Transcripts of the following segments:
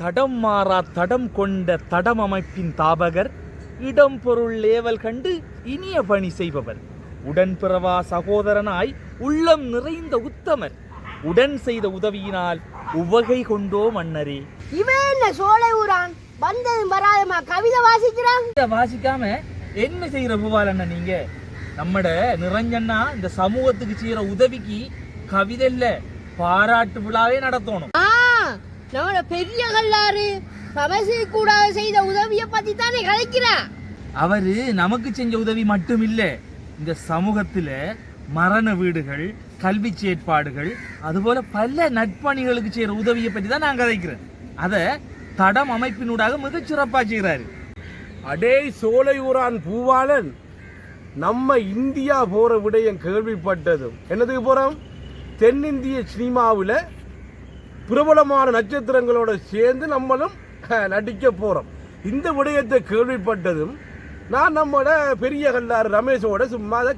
தடம் மாறா தடம் கொண்ட தடம் அமைப்பின் தாபகர் இடம் பொருள் லேவல் கண்டு இனிய பணி செய்பவர். உடன்பிறவா சகோதரனாய் உள்ளம் நிறைந்த உத்தமர். உடன் செய்த உதவியினால் உவகை கொண்டோ மன்னரே. இவன் என்ன சோலை ஊரான்? வந்ததும் வராதமா கவிதை வாசிக்கிறான். வாசிக்காம என்ன செய்யற பூவால் அண்ணா நீங்க? நம்மட நிரஞ்சன்னா இந்த சமூகத்துக்கு செய்யற உதவிக்கு கவிதை இல்ல பாராட்டு விழாவே நடத்தணும். நம்மளோட பெரிய கல்லாறு. சமசி கூட செய்த உதவியை பத்தி தானே கலைக்கிறான் அவரு நமக்கு செஞ்ச உதவி மட்டும் இல்ல இந்த சமூகத்துல மரண வீடுகள் கல்வி செயற்பாடுகள் அதுபோல பல நட்பணிகளுக்கு செய்யற உதவியை பற்றி தான் நான் கதைக்கிறேன். அத தடம் அமைப்பினூடாக மிகச் சிறப்பா செய்கிறாரு அடே சோலையூரான் பூவாளன் நம்ம இந்தியா போற விடயம் கேள்விப்பட்டதும். என்னதுக்கு போறோம்? தென்னிந்திய சினிமாவில் பிரபலமான நட்சத்திரங்களோட சேர்ந்து நம்மளும் நடிக்க போகிறோம் இந்த விடயத்தை கேள்விப்பட்டதும் நான் நம்மளோட பெரிய கல்லாறு ரமேஷோட சும்மா அதை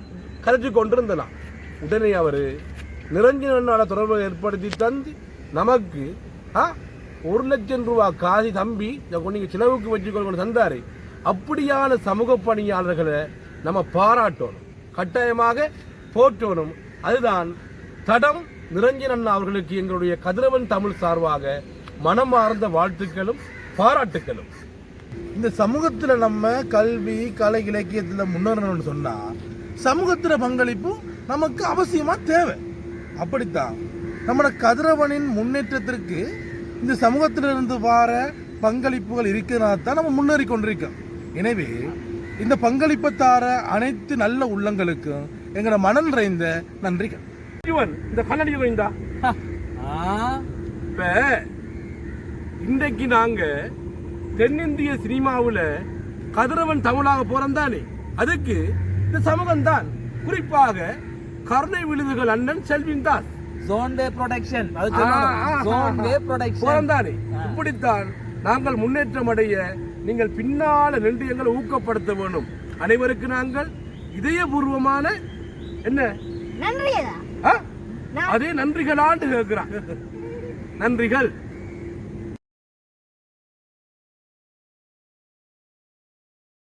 கதைச்சு கொண்டிருந்தலாம். உடனே அவர் நிரஞ்சனால தொடர்பை ஏற்படுத்தி தந்து நமக்கு ஆ, ஒரு லட்சம் ரூபா காசி தம்பி நீங்கள் செலவுக்கு வச்சுக்கொண்டு தந்தார். அப்படியான சமூக பணியாளர்களை நம்ம பாராட்டணும். கட்டாயமாக போற்றணும். அதுதான் தடம் நிரஞ்சன் அவர்களுக்கு எங்களுடைய கதிரவன் தமிழ் சார்பாக மனமார்ந்த வாழ்த்துக்களும் பாராட்டுக்களும். இந்த சமூகத்தில் நம்ம கல்வி கலை இலக்கியத்தில் முன்னேறணும்னு சொன்னால் சமூகத்தில் பங்களிப்பும் நமக்கு அவசியமாக தேவை. அப்படித்தான். நம்மளோட கதிரவனின் முன்னேற்றத்திற்கு இந்த சமூகத்திலிருந்து வார பங்களிப்புகள் இருக்கிறதா தான் நம்ம முன்னேறி கொண்டிருக்கோம். எனவே இந்த பங்களிப்பை தார அனைத்து நல்ல உள்ளங்களுக்கும் எங்களோட மனம் நிறைந்த நன்றிகள். இவன் இந்த கண்ணாடி கோயிந்தா ஆ? இப்ப இன்றைக்கு நாங்க தென்னிந்திய சினிமாவுல கதிரவன் தமிழாக போறோம் தானே அதுக்கு இந்த சமூகம் தான் குறிப்பாக கருணை விழுதுகள் அண்ணன் செல்வின் தாஸ். ஜோன் வே ப்ரொடெக்ஷன் அது ஆ, ஆ, ஆ, ஜோன் வே போறோம் ப்ரொடெக்ஷன் தானே இப்படித்தான் நாங்கள் முன்னேற்றம் அடைய நீங்கள் பின்னால நின்று எங்களை ஊக்கப்படுத்த வேணும். அனைவருக்கு நாங்கள் இதயபூர்வமான என்ன? நன்றியதா? அதே நன்றிகளான்னு கேட்கிறான். நன்றிகள்.